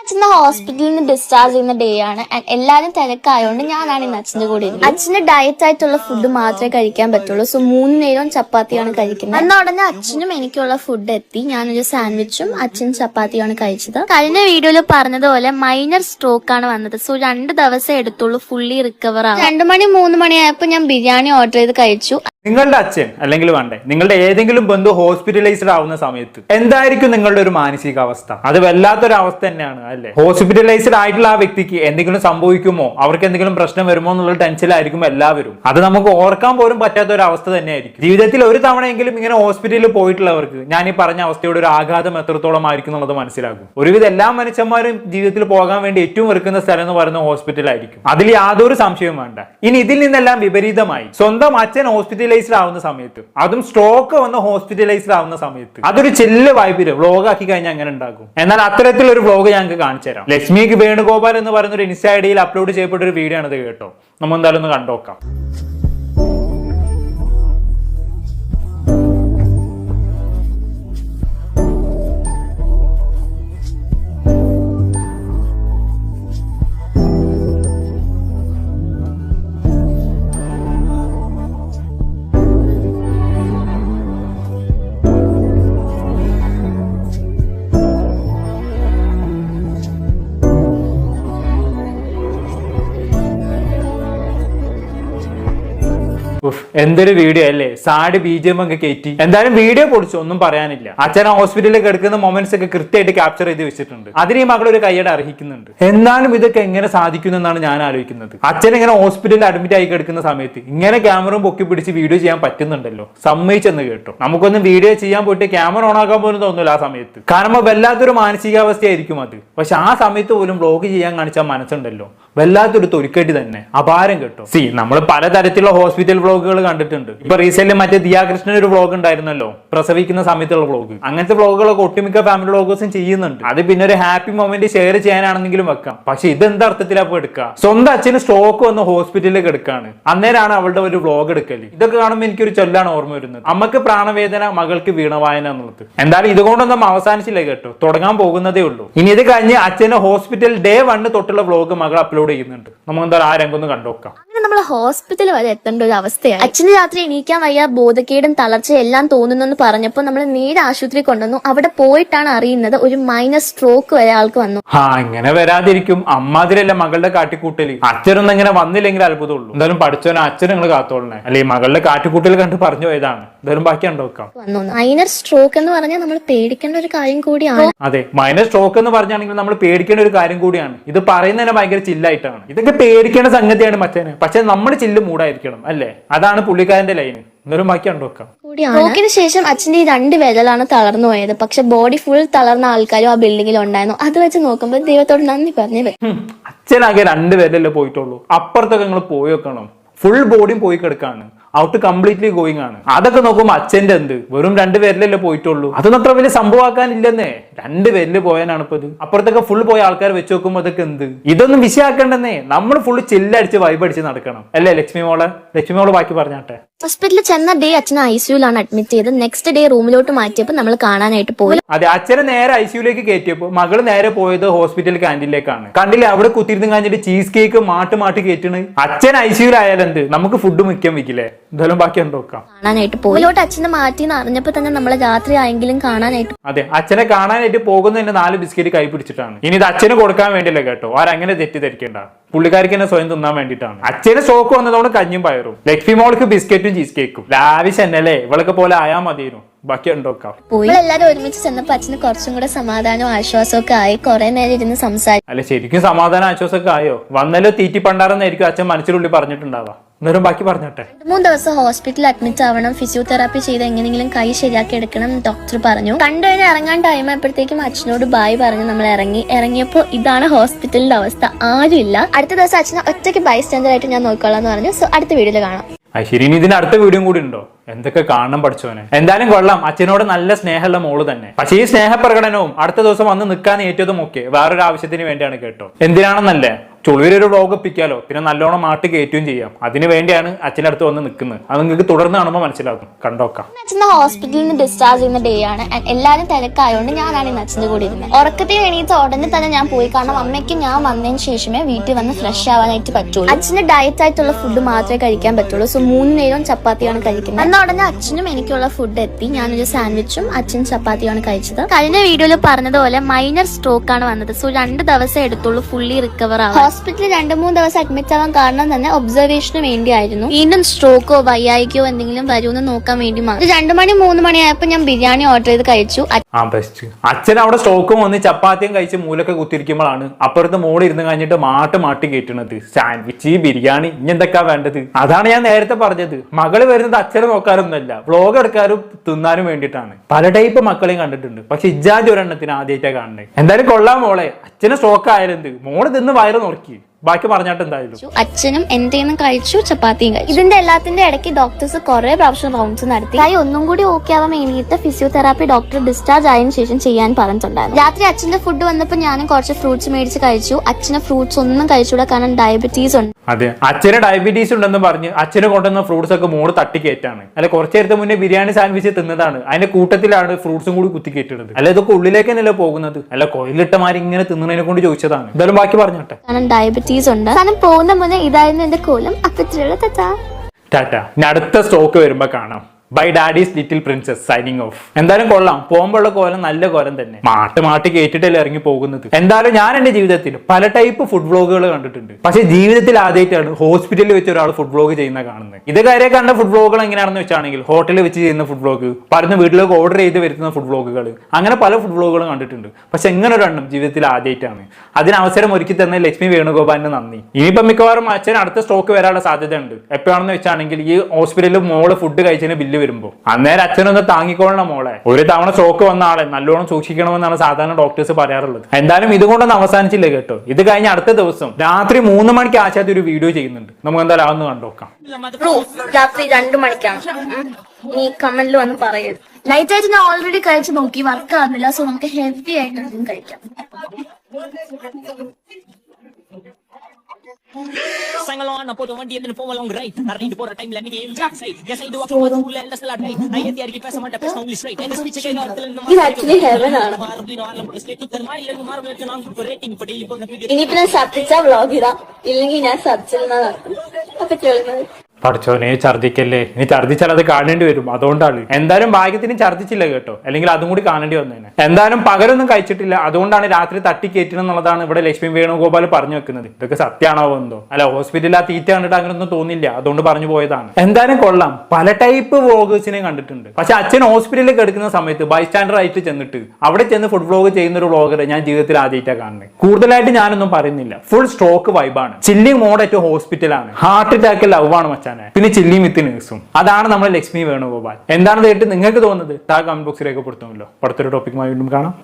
അച്ഛന്റെ ഹോസ്പിറ്റലിൽ നിന്ന് ഡിസ്ചാർജ് ചെയ്യുന്ന ഡേ ആണ്. എല്ലാവരും എല്ലാരും തിരക്കായതുകൊണ്ട് ഞാനാണ് ഇന്ന് അച്ഛന്റെ കൂടെ ഇരിക്കുന്നത്. അച്ഛന് ഡയറ്റ് ആയിട്ടുള്ള ഫുഡ് മാത്രമേ കഴിക്കാൻ പറ്റുള്ളൂ. സോ മൂന്ന് നേരവും ചപ്പാത്തിയാണ് കഴിക്കുന്നത്. എന്നാ ഉടനെ അച്ഛനും എനിക്കുള്ള ഫുഡ് എത്തി. ഞാനൊരു സാൻഡ്വിച്ചും അച്ഛൻ ചപ്പാത്തിയാണ് കഴിച്ചത്. കഴിഞ്ഞ വീഡിയോയിൽ പറഞ്ഞതുപോലെ മൈനർ സ്ട്രോക്ക് ആണ് വന്നത്. സോ രണ്ട് ദിവസം എടുത്തുള്ളൂ. ഫുള്ളി റിക്കവർ ആവും രണ്ടു മണി മൂന്ന് മണിയായപ്പോ ഞാൻ ബിരിയാണി ഓർഡർ ചെയ്ത് കഴിച്ചു. നിങ്ങളുടെ അച്ഛൻ അല്ലെങ്കിൽ വേണ്ടേ നിങ്ങളുടെ ഏതെങ്കിലും ബന്ധു ഹോസ്പിറ്റലൈസ്ഡ് ആവുന്ന സമയത്ത് എന്തായിരിക്കും നിങ്ങളുടെ ഒരു മാനസികാവസ്ഥ? അത് വല്ലാത്തൊരു അവസ്ഥ തന്നെയാണ് അല്ലേ? ഹോസ്പിറ്റലൈസ്ഡ് ആയിട്ടുള്ള ആ വ്യക്തിക്ക് എന്തെങ്കിലും സംഭവിക്കുമോ? അവർക്ക് എന്തെങ്കിലും പ്രശ്നം വരുമോ എന്നുള്ള ടെൻഷനിലായിരിക്കും എല്ലാവരും. അത് നമുക്ക് ഓർക്കാൻ പോലും പറ്റാത്ത ഒരു അവസ്ഥ തന്നെയായിരിക്കും. ജീവിതത്തിൽ ഒരു തവണയെങ്കിലും ഇങ്ങനെ ഹോസ്പിറ്റലിൽ പോയിട്ടുള്ളവർക്ക് ഞാൻ ഈ പറഞ്ഞ അവസ്ഥയുടെ ഒരു ആഘാതം എത്രത്തോളം ആയിരിക്കും എന്നുള്ളത് മനസ്സിലാകും. ഒരുവിധ എല്ലാ മനുഷ്യന്മാരും ജീവിതത്തിൽ പോകാൻ വേണ്ടി ഏറ്റവും വെറുക്കുന്ന സ്ഥലം എന്ന് പറയുന്ന ഹോസ്പിറ്റലായിരിക്കും അതിൽ യാതൊരു സംശയവും വേണ്ട. ഇനി ഇതിൽ നിന്നെല്ലാം വിപരീതമായി. സ്വന്തം അച്ഛൻ ഹോസ്പിറ്റലൈസ്ഡ് ആവുന്ന സമയത്ത്. അതും സ്ട്രോക്ക് വന്ന് ഹോസ്പിറ്റലൈസ്ഡ് ആവുന്ന സമയത്ത്. അതൊരു ചെല്ല് വായ്പിൽ വ്ലോഗ് ആക്കി കഴിഞ്ഞാൽ അങ്ങനെ ഉണ്ടാകും. എന്നാൽ അത്തരത്തിലൊരു വ്ലോഗ് ഞങ്ങൾക്ക് കാണിച്ചു തരാം. ലക്ഷ്മിക്ക് വേണുഗോപാൽ എന്ന് പറയുന്ന ഒരു ഇൻസ്റ്റ ഐഡിയിൽ അപ്ലോഡ് ചെയ്യപ്പെട്ട ഒരു വീഡിയോ ആണ് ഇത് കേട്ടോ. നമ്മൾ എന്തായാലും ഒന്ന് കണ്ടോക്കാം. എന്തൊരു വീഡിയോ അല്ലേ? സാഡ് ബി ജി എം ഒക്കെ കയറ്റി എന്തായാലും വീഡിയോ പൊളിച്ചു ഒന്നും പറയാനില്ല. അച്ഛൻ ഹോസ്പിറ്റലിൽ കിടക്കുന്ന മൊമെന്റ്സ് ഒക്കെ കൃത്യമായിട്ട് ക്യാപ്ചർ ചെയ്ത് വെച്ചിട്ടുണ്ട്. അതിന് ഈ മകൾ ഒരു കൈയ്യടെ അർഹിക്കുന്നുണ്ട്. എന്നാലും ഇതൊക്കെ എങ്ങനെ സാധിക്കുന്നു എന്നാണ് ഞാൻ ആലോചിക്കുന്നത്. അച്ഛൻ ഇങ്ങനെ ഹോസ്പിറ്റലിൽ അഡ്മിറ്റ് ആയി കിടക്കുന്ന സമയത്ത് ഇങ്ങനെ ക്യാമറ പൊക്കി പിടിച്ച് വീഡിയോ ചെയ്യാൻ പറ്റുന്നുണ്ടല്ലോ? സമ്മതിച്ചെന്ന് കേട്ടോ. നമുക്കൊന്നും വീഡിയോ ചെയ്യാൻ പോയിട്ട് ക്യാമറ ഓൺ ആക്കാൻ പോലും തോന്നില്ല ആ സമയത്ത്. കാരണം വല്ലാത്തൊരു മാനസികാവസ്ഥയായിരിക്കും അത്. പക്ഷെ ആ സമയത്ത് പോലും വ്ലോഗ് ചെയ്യാൻ കാണിച്ച മനസ്സുണ്ടല്ലോ. വല്ലാത്തൊരു തൊലിക്കെട്ടി തന്നെ. അപാരം കേട്ടോ. സി നമ്മൾ പലതരത്തിലുള്ള ഹോസ്പിറ്റൽ വ്ളോഗുകൾ കണ്ടിട്ടുണ്ട്. ഇപ്പൊ റീസെന്റ് മറ്റേ ദിയാകൃഷ്ണൻ ഒരു വ്ളോഗ് ഉണ്ടായിരുന്നല്ലോ. പ്രസവിക്കുന്ന സമയത്തുള്ള വ്ളോഗ്. അങ്ങനത്തെ വ്ളോഗുകളൊക്കെ ഒട്ടുമിക്ക ഫാമിലി വ്ളോഗേഴ്സും ചെയ്യുന്നുണ്ട്. അത് പിന്നെ ഒരു ഹാപ്പി മൊമെന്റ് ഷെയർ ചെയ്യാനാണെങ്കിലും വെക്കാം. പക്ഷെ ഇത് എന്ത് അർത്ഥത്തിലാ എടുക്കുക സ്വന്തം അച്ഛന് സ്ട്രോക്ക് വന്ന് ഹോസ്പിറ്റലിലേക്ക് എടുക്കാണ്. അന്നേരാണ് അവളുടെ ഒരു വ്ളോഗ് എടുക്കൽ. ഇതൊക്കെ കാണുമ്പോൾ എനിക്കൊരു ചൊല്ലാണ് ഓർമ്മ വരുന്നത്. അമ്മയ്ക്ക് പ്രാണവേദന മകൾക്ക് വീണവായന എന്നുള്ളത്. എന്തായാലും ഇതുകൊണ്ടൊന്നും അവസാനിച്ചില്ല കേട്ടോ. തുടങ്ങാൻ പോകുന്നതേ ഉള്ളൂ. ഇനി ഇത് കഴിഞ്ഞ് അച്ഛന് ഹോസ്പിറ്റൽ ഡേ വണ്ണ് തൊട്ടുള്ള വ്ളോഗ് മകൾ അപ്ലോഡ് ചെയ്യുന്നുണ്ട്. നമുക്ക് എന്തായാലും ആ രംഗം ഒന്ന് അങ്ങനെ നമ്മൾ ഹോസ്പിറ്റൽ വരെ എത്തേണ്ട ഒരു അവസ്ഥയാണ് അച്ഛന് രാത്രി എണീക്കാൻ വയ്യ ബോധക്കേടും തളർച്ചയും എല്ലാം തോന്നുന്നെന്ന് പറഞ്ഞപ്പോൾ നമ്മൾ നേരെ ആശുപത്രി കൊണ്ടുവന്നു. അവിടെ പോയിട്ടാണ് അറിയുന്നത് ഒരു മൈനർ സ്ട്രോക്ക് വരെ ആൾക്ക് വന്നു. ആ ഇങ്ങനെ വരാതിരിക്കും. അമ്മാതിരല്ല മകളുടെ കാട്ടിക്കൂട്ടൽ. അച്ഛനൊന്നും ഇങ്ങനെ വന്നില്ലെങ്കിൽ അത്ഭുതമുള്ളൂ. എന്തായാലും പഠിച്ചവനെ അച്ഛൻ നിങ്ങൾ കാത്തോളണേ. അല്ലെ മകളുടെ കാട്ടിക്കൂട്ടൽ കണ്ട് പറഞ്ഞു പോയതാണ്. എന്തായാലും ബാക്കി വന്നു. മൈനർ സ്ട്രോക്ക് എന്ന് പറഞ്ഞാൽ നമ്മൾ പേടിക്കേണ്ട ഒരു കാര്യം കൂടിയാണ്. അതെ മൈനർ സ്ട്രോക്ക് എന്ന് പറഞ്ഞാണെങ്കിൽ നമ്മൾ പേടിക്കേണ്ട ഒരു കാര്യം കൂടിയാണ്. ഇത് പറയുന്നതിനെ ഭയങ്കര ചില്ലായിട്ടാണ്. ഇതൊക്കെ പേടിക്കേണ്ട സംഗതിയാണ് മറ്റേന് പക്ഷെ നമ്മൾ ചില്ല് മൂടായിരിക്കണം അല്ലേ? അതാണ് പുള്ളിക്കാരന്റെ ലൈന് എന്തായാലും ബാക്കി കണ്ടോക്കാം നോക്കിന് ശേഷം അച്ഛന്റെ ഈ രണ്ട് വിരലാണ് തളർന്നു പോയത്. പക്ഷെ ബോഡി ഫുൾ തളർന്ന ആൾക്കാരും ആ ബിൽഡിങ്ങിൽ ഉണ്ടായിരുന്നു. അത് വെച്ച് നോക്കുമ്പോൾ ദൈവത്തോട് നന്ദി പറഞ്ഞു അച്ഛനാകെ രണ്ട് വിരലല്ലേ പോയിട്ടുള്ളൂ. അപ്പുറത്തൊക്കെ നിങ്ങൾ പോയി വെക്കണം. ഫുൾ ബോഡിയും പോയി കിടക്കാണ്. ഔട്ട് കംപ്ലീറ്റ്ലി ഗോയിങ് ആണ്. അതൊക്കെ നോക്കുമ്പോൾ അച്ഛന്റെ എന്ത്? വെറും രണ്ട് പേരിലല്ലേ പോയിട്ടുള്ളൂ. അതൊന്നും അത്ര വലിയ സംഭവമാക്കാനില്ലെന്നേ രണ്ട് പേരിൽ പോയാനാണ് ഇപ്പൊ ഇത് അപ്പുറത്തൊക്കെ ഫുൾ പോയ ആൾക്കാർ വെച്ച് നോക്കുമ്പോ അതൊക്കെ എന്ത്? ഇതൊന്നും വിഷയാക്കണ്ടെന്നേ. നമ്മൾ ഫുള്ള് ചില്ലടിച്ച് വൈബ് അടിച്ച് നടക്കണം. അല്ലേ ലക്ഷ്മി മോളെ? ലക്ഷ്മി മോൾ ബാക്കി പറഞ്ഞാട്ടെ. ഹോസ്പിറ്റലിൽ ചെന്ന ഡേ അച്ഛനെ ഐ സിയുലാണ് അഡ്മിറ്റ് ചെയ്ത് നെക്സ്റ്റ് ഡേ റൂമിലോട്ട് മാറ്റിയപ്പോൾ നമ്മൾ കാണാനായിട്ട് പോയി. അതെ അച്ഛനെ നേരെ ഐ സിയുലേക്ക് കയറ്റിയപ്പോ മകൾ നേരെ പോയത് ഹോസ്പിറ്റൽ ക്യാന്റീനിലേക്കാണ് കണ്ടില്ലേ അവിടെ കുത്തിരുന്ന് കഴിഞ്ഞിട്ട് ചീസ് കേക്ക് മാട്ട് മാട്ട് കയറ്റണ് അച്ഛൻ ഐ സിയുലായാലും എന്ത്? നമുക്ക് ഫുഡ് മുഖ്യം വെക്കില്ലേ? എന്തായാലും ബാക്കി ഉണ്ടോക്കാം കാണാനായിട്ട് പോയി. അച്ഛനെ മാറ്റി എന്ന് അറിഞ്ഞപ്പോ തന്നെ നമ്മളെ രാത്രി ആയെങ്കിലും കാണാനായിട്ട് അതെ അച്ഛനെ കാണാനായിട്ട് പോകുന്നതിന് നാല് ബിസ്ക്കറ്റ് കൈ പിടിച്ചിട്ടാണ്. ഇനി ഇത് അച്ഛന് കൊടുക്കാൻ വേണ്ടിയല്ല കേട്ടോ? ആരങ്ങനെ തെറ്റിദ്ധരിക്കേണ്ട. പുള്ളിക്കാർക്ക് തന്നെ സ്വയം തിന്നാൻ വേണ്ടിയിട്ടാണ്. അച്ഛന് ഷോക്ക് വന്നതുകൊണ്ട് കഞ്ഞും പയറും. ലക്ഷ്മി മോൾക്ക് ബിസ്ക്കറ്റും ചീസ് കേക്കും ലാവിശ് എന്നല്ലേ? ഇവളൊക്കെ പോലെ ആയാ മതിയായിരുന്നു ബാക്കി ഉണ്ടോക്കാം പോയി. എല്ലാവരും ഒരുമിച്ച് ചെന്നപ്പോ അച്ഛന് കുറച്ചും കൂടെ സമാധാനവും ആശ്വാസവും ഒക്കെ ആയി. കുറെ നേരം ഇരുന്ന് സംസാരിച്ചു അല്ല ശരിക്കും സമാധാനം ആശ്വാസമൊക്കെ ആയോ? വന്നല്ലോ തീറ്റി പണ്ടാറെന്നായിരിക്കും അച്ഛൻ മനസ്സിനുള്ളിൽ പറഞ്ഞിട്ടുണ്ടാവാ എന്നാലും ബാക്കി പറഞ്ഞോട്ടെ. മൂന്ന് ദിവസം ഹോസ്പിറ്റലിൽ അഡ്മിറ്റ് ആവണം. ഫിസിയോതെറാപ്പി ചെയ്ത് എങ്ങനെയെങ്കിലും കൈ ശരിയാക്കി എടുക്കണം ഡോക്ടർ പറഞ്ഞു. കണ്ടു കഴിഞ്ഞാൽ ഇറങ്ങാൻ ടൈം ആയപ്പോഴത്തേക്കും അച്ഛനോട് ബായ് പറഞ്ഞ് നമ്മൾ ഇറങ്ങി. ഇറങ്ങിയപ്പോൾ ഇതാണ് ഹോസ്പിറ്റലിന്റെ അവസ്ഥ. ആരും ഇല്ല. അടുത്ത ദിവസം അച്ഛനെ ഒറ്റയ്ക്ക് ബൈ സ്റ്റാൻഡർ ആയിട്ട് ഞാൻ നോക്കിക്കോളാം എന്ന് പറഞ്ഞു. സോ അടുത്ത വീഡിയോയിൽ കാണാം. ശരി. ഇനി ഇതിന് അടുത്ത വീഡിയോ കൂടി ഉണ്ടോ? എന്തൊക്കെ കാണണം പഠിച്ചോനെ എന്തായാലും കൊള്ളാം. അച്ഛനോട് നല്ല സ്നേഹമുള്ള മോൾ തന്നെ. പക്ഷേ ഈ സ്നേഹപ്രകടനവും അടുത്ത ദിവസം വന്ന് നിൽക്കാൻ ഏറ്റതും ഒക്കെ വേറൊരു ആവശ്യത്തിന് വേണ്ടിയാണ് കേട്ടോ. എന്തിനാണെന്നല്ലേ? ചുളിയൊരു വ്ളോഗ് ഒപ്പിക്കാലോ പിന്നെ നല്ലോണം മാട്ട് കയറ്റുകയും ചെയ്യാം. അതിനു വേണ്ടിയാണ് അച്ഛന്റെ അടുത്ത് വന്ന് നിൽക്കുന്നത്. അത് നിങ്ങൾക്ക് തുടർന്ന് കാണുമ്പോൾ മനസ്സിലാക്കും കണ്ടോക്കാം. അച്ഛൻ ഹോസ്പിറ്റലിൽ നിന്ന് ഡിസ്ചാർജ് ചെയ്യുന്ന ഡേ ആണ്. എല്ലാവരും തിരക്കായതുകൊണ്ട് ഞാനാണ് ഇന്ന് അച്ഛന്റെ കൂടെ ഇരുന്നത്. ഉറക്കത്തിൽ എണീറ്റ ഉടനെ തന്നെ ഞാൻ പോയി. കാരണം അമ്മയ്ക്ക് ഞാൻ വന്നതിന് ശേഷമേ വീട്ടിൽ വന്ന് ഫ്രഷ് ആവാനായിട്ട് പറ്റുള്ളൂ. അച്ഛന് ഡയറ്റ് ആയിട്ടുള്ള ഫുഡ് മാത്രമേ കഴിക്കാൻ പറ്റുള്ളൂ. സോ മൂന്ന് നേരവും ചപ്പാത്തിയാണ് കഴിക്കുന്നത്. അന്ന് ഉടനെ അച്ഛനും എനിക്കുള്ള ഫുഡ് എത്തി. ഞാനൊരു സാൻഡ്വിച്ചും അച്ഛൻ ചപ്പാത്തിയാണ് കഴിച്ചത്. കഴിഞ്ഞ വീഡിയോയിൽ പറഞ്ഞതുപോലെ മൈനർ സ്ട്രോക്ക് ആണ് വന്നത്. സോ രണ്ട് ദിവസം എടുത്തുള്ളൂ. ഫുള്ളി റിക്കവർ ആവാൻ. ഹോസ്പിറ്റലിൽ രണ്ട് മൂന്ന് ദിവസം അഡ്മിറ്റ് ആവാൻ കാരണം തന്നെ ഒബ്സർവേഷന് വേണ്ടിയായിരുന്നു. വീണ്ടും സ്ട്രോക്കോ വയ്യായിക്കോ എന്തെങ്കിലും വരുമെന്ന് നോക്കാൻ വേണ്ടി മാത്രം. രണ്ടു മണി മൂന്ന് മണിയായപ്പോൾ ഞാൻ ബിരിയാണി ഓർഡർ ചെയ്ത് കഴിച്ചു. ആ ബെസ്റ്റ് അച്ഛൻ അവിടെ സ്ട്രോക്കും വന്ന് ചപ്പാത്തിയും കഴിച്ച് മൂലൊക്കെ കുത്തിരിക്കുമ്പോഴാണ് അപ്പുറത്ത് മോൾ ഇരുന്ന് കഴിഞ്ഞിട്ട് മാട്ട് മാട്ടി കയറ്റുന്നത് സാൻഡ്വിച്ച് ബിരിയാണി ഇനി എന്തൊക്കെയാ വേണ്ടത്? അതാണ് ഞാൻ നേരത്തെ പറഞ്ഞത്. മകൾ വരുന്നത് അച്ഛനെ നോക്കാനൊന്നുമല്ല. വ്ളോഗ് എടുക്കാനും തിന്നാനും വേണ്ടിയിട്ടാണ്. പല ടൈപ്പ് മക്കളെയും കണ്ടിട്ടുണ്ട്. പക്ഷെ ഇജാജ് ഒരെണ്ണത്തിന് ആദ്യമായിട്ടാണ് കാണുന്നത്. എന്തായാലും കൊള്ളാം മോളെ. അച്ഛനെ സ്ട്രോക്ക് ആയാലെന്ത്? മോൾ തിന്ന് വയറ് നോക്കി ബാക്കി പറഞ്ഞാട്ട് എന്തായാലും. അച്ഛനും എന്തെങ്കിലും കഴിച്ചു ചപ്പാത്തിയും കഴിച്ചു. ഇതിന്റെ എല്ലാത്തിന്റെ ഇടയ്ക്ക് ഡോക്ടേഴ്സ് കുറെ പ്രാവശ്യം റൗണ്ട്സ് നടത്തി. ആയി ഒന്നും കൂടി ഓക്കെ ആവാൻ വേണ്ടിയിട്ട് ഫിസിയോതെറാപ്പി ഡോക്ടർ ഡിസ്ചാർജ് ആയതിനു ശേഷം ചെയ്യാൻ പറഞ്ഞിട്ടുണ്ടായിരുന്നു. രാത്രി അച്ഛന്റെ ഫുഡ് വന്നപ്പോൾ ഞാനും കുറച്ച് ഫ്രൂട്ട്സ് മേടിച്ച് കഴിച്ചു. അച്ഛന് ഫ്രൂട്ട്സ് ഒന്നും കഴിച്ചുകൂടാ കാരണം ഡയബറ്റീസ് ഉണ്ട്. അതെ. അച്ഛന് ഡയബറ്റീസ് ഉണ്ടെന്ന് പറഞ്ഞ് അച്ഛന് കൊണ്ടുവന്ന ഫ്രൂട്ട്സ് ഒക്കെ മോൾ തട്ടിക്കയറ്റാണ് അല്ല കുറച്ച് നേരത്തെ മുന്നേ ബിരിയാണി സാൻഡ്വിച്ച് തിന്നതാണ്. അതിന്റെ കൂട്ടത്തിലാണ് ഫ്രൂട്ട്സും കൂടി കുത്തിക്കയറ്റുന്നത് അല്ല ഇതൊക്കെ ഉള്ളിലേക്ക് തന്നെയല്ലേ പോകുന്നത്? അല്ല കൊയിലിട്ടമാരി ഇങ്ങനെ തിന്നതിനെ കൊണ്ട് ചോദിച്ചതാണ്. എന്തായാലും ബാക്കി പറഞ്ഞോട്ടെ. കാരണം ഡയബറ്റീസ് ഉണ്ട്. കാരണം പോകുന്ന മുന്നേ ഇതായിരുന്നു എന്റെ കോലം. അപ്പത്തിലുള്ള ടാറ്റ. ഇനി അടുത്ത സ്റ്റോക്ക് വരുമ്പോ കാണാം. Bye daddy's little princess signing off എന്തായാലും കൊള്ളാം. പോകുമ്പോഴുള്ള കോലം നല്ല കോലം തന്നെ. മാട്ട് മാട്ടി കേട്ടിട്ടല്ലേ ഇറങ്ങി പോകുന്നത്. എന്തായാലും ഞാൻ എന്റെ ജീവിതത്തിൽ പല ടൈപ്പ് ഫുഡ് വ്ളോഗുകൾ കണ്ടിട്ടുണ്ട്. പക്ഷെ ജീവിതത്തിൽ ആദ്യമായിട്ടാണ് ഹോസ്പിറ്റലിൽ വെച്ച് ഒരാൾ ഫുഡ് വ്ളോഗ് ചെയ്യുന്ന കാണുന്നത്. ഇത് കാര്യം കണ്ട ഫുഡ് വ്ളോഗുകൾ എങ്ങനെയാണെന്ന് വെച്ചാണെങ്കിൽ ഹോട്ടലിൽ വെച്ച് ചെയ്യുന്ന ഫുഡ് വ്ളോഗ് പറഞ്ഞ വീട്ടിലേക്ക് ഓർഡർ ചെയ്ത് വരുത്തുന്ന ഫുഡ് വ്ളോഗുകൾ അങ്ങനെ പല ഫുഡ് വ്ളോഗുകളും കണ്ടിട്ടുണ്ട്. പക്ഷെ എങ്ങനെ ഒരെണ്ണം ജീവിതത്തിൽ ആദ്യമായിട്ടാണ്. അതിന് അവസരം ഒരുക്കി തന്ന ലക്ഷ്മി വേണുഗോപാലിന് നന്ദി. ഇനിയിപ്പം മിക്കവാറും അച്ഛൻ അടുത്ത സ്റ്റോക്ക് വരാനുള്ള സാധ്യതയുണ്ട്. എപ്പോഴാണെന്ന് വെച്ചാണെങ്കിൽ ഈ ഹോസ്പിറ്റലിൽ മോൾ ഫുഡ് കഴിച്ചതിന് ബില്ല് വരുമ്പോൾ അന്നേരം അച്ഛനൊന്ന് താങ്ങിക്കൊള്ളണം മോളെ. ഒരു തവണ ഷോക്ക് വന്ന ആളെ. നല്ലോണം സൂക്ഷിക്കണമെന്നാണ് സാധാരണ ഡോക്ടേഴ്സ് പറയാറുള്ളത്. എന്തായാലും ഇതുകൊണ്ടൊന്നും അവസാനിച്ചില്ല കേട്ടോ? ഇത് കഴിഞ്ഞ അടുത്ത ദിവസം രാത്രി മൂന്ന് മണിക്ക് ആശാത്തി ഒരു വീഡിയോ ചെയ്യുന്നുണ്ട്. നമുക്ക് എന്തായാലും അതൊന്ന് കണ്ടോക്കാം രാത്രി രണ്ടു മണിക്കാണ്. നീ കമന്റിൽ വന്ന് പറയരുത് ലൈറ്റ് ആയിട്ട് ഞാൻ ഓൾറെഡി കഴിച്ചു നോക്കി. വർക്ക് ആവുന്നില്ല സോ നമുക്ക് ഹെൽത്തി ആയിട്ട് കഴിക്കാം. Sang along, po tuwan di din po walang right. Narinig po time lang ni Jack say. Yes I do ako mo tula la sala right. Ay hindi ari pa sa tapos ng English right. And speech kay na talan ഇത് actually heaven ആണ് ang na. ഇനിയിപ്പോ ഞാൻ സബ്ജിച്ച vlog ഇടാം ഇല്ലെങ്കിൽ ഞാൻ സബ്ജിൽ അപ്പൊ ചെളുന്നത് പഠിച്ചോനെ ഛർദിക്കല്ലേ ഇനി ഛർദിച്ചാൽ അത് കാണേണ്ടി വരും. അതുകൊണ്ടാണ്. എന്തായാലും ഭാഗ്യത്തിന് ഛർദിച്ചില്ല കേട്ടോ. അല്ലെങ്കിൽ അതും കൂടി കാണേണ്ടി വന്നേനെ. എന്തായാലും പകരൊന്നും കഴിച്ചിട്ടില്ല. അതുകൊണ്ടാണ് രാത്രി തട്ടി എന്നുള്ളതാണ് ഇവിടെ ലക്ഷ്മി വേണുഗോപാൽ പറഞ്ഞു വെക്കുന്നത്. ഇതൊക്കെ സത്യമാണോ എന്തോ? അല്ല ഹോസ്പിറ്റലിൽ ആ തീറ്റ കണ്ടിട്ട് അങ്ങനെയൊന്നും തോന്നില്ല അതുകൊണ്ട് പറഞ്ഞു പോയതാണ്. എന്തായാലും കൊള്ളാം. പല ടൈപ്പ് വ്ളോഗേഴ്സിനെ കണ്ടിട്ടുണ്ട്. പക്ഷെ അച്ഛൻ ഹോസ്പിറ്റലിൽ കിടക്കുന്ന സമയത്ത് ബൈസ്റ്റാൻഡർ ആയിട്ട് ചെന്നിട്ട് അവിടെ ചെന്ന് ഫുഡ് വ്ളോഗ് ചെയ്യുന്ന ഒരു വ്ളോഗറെ ഞാൻ ജീവിതത്തിൽ ആദ്യമായിട്ടാണ് കാണുന്നത്. കൂടുതലായിട്ട് ഞാനൊന്നും പറയുന്നില്ല. ഫുൾ സ്ട്രോക്ക് വൈബാണ് ചില്ലിങ് മോഡ് ഏറ്റവും ഹോസ്പിറ്റലാണ്. ഹാർട്ട് അറ്റാക്ക് ലവ് ആണ് മച്ചാനെ പിന്നെ ചില്ലി മിത്ത് ന്യൂസും. അതാണ് നമ്മുടെ ലക്ഷ്മി വേണുഗോപാൽ. എന്താണ് കേട്ട് നിങ്ങൾക്ക് തോന്നുന്നത്? താഴെ കമന്റ് ബോക്സിൽ രേഖപ്പെടുത്തുമല്ലോ. അടുത്തൊരു ടോപ്പിക്കുമായി വീണ്ടും കാണാം.